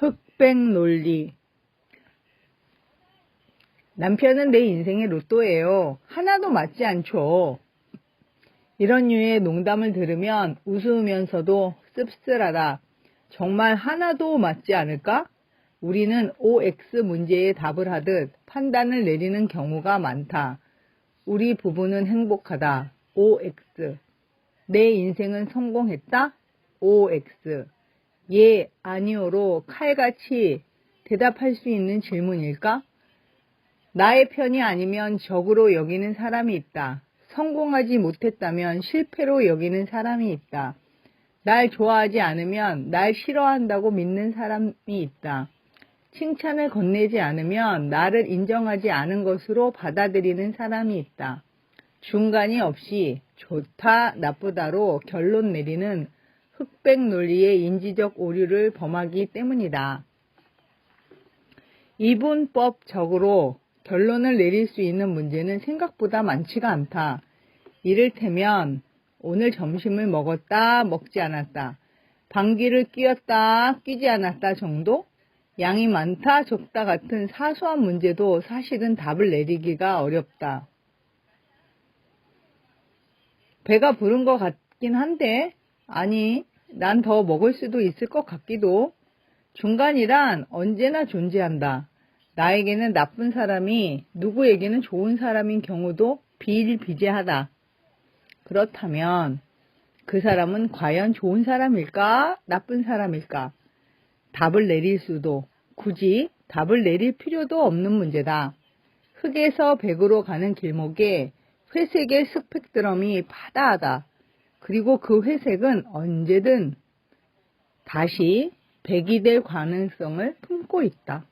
흑백 논리. 남편은 내 인생의 로또예요. 하나도 맞지 않죠. 이런 류의 농담을 들으면 웃으면서도 씁쓸하다. 정말 하나도 맞지 않을까? 우리는 OX 문제에 답을 하듯 판단을 내리는 경우가 많다. 우리 부부는 행복하다. OX. 내 인생은 성공했다. OX. 예, 아니오로 칼같이 대답할 수 있는 질문일까? 나의 편이 아니면 적으로 여기는 사람이 있다. 성공하지 못했다면 실패로 여기는 사람이 있다. 날 좋아하지 않으면 날 싫어한다고 믿는 사람이 있다. 칭찬을 건네지 않으면 나를 인정하지 않은 것으로 받아들이는 사람이 있다. 중간이 없이 좋다, 나쁘다로 결론 내리는 흑백 논리의 인지적 오류를 범하기 때문이다. 이분법적으로 결론을 내릴 수 있는 문제는 생각보다 많지가 않다. 이를테면 오늘 점심을 먹었다, 먹지 않았다. 방귀를 뀌었다, 뀌지 않았다 정도? 양이 많다, 적다 같은 사소한 문제도 사실은 답을 내리기가 어렵다. 배가 부른 것 같긴 한데, 아니, 난 더 먹을 수도 있을 것 같기도. 중간이란 언제나 존재한다. 나에게는 나쁜 사람이 누구에게는 좋은 사람인 경우도 비일비재하다. 그렇다면 그 사람은 과연 좋은 사람일까? 나쁜 사람일까? 답을 내릴 수도 굳이 답을 내릴 필요도 없는 문제다. 흙에서 백으로 가는 길목에 회색의 스펙트럼이 파다하다. 그리고 그 회색은 언제든 다시 백이 될 가능성을 품고 있다.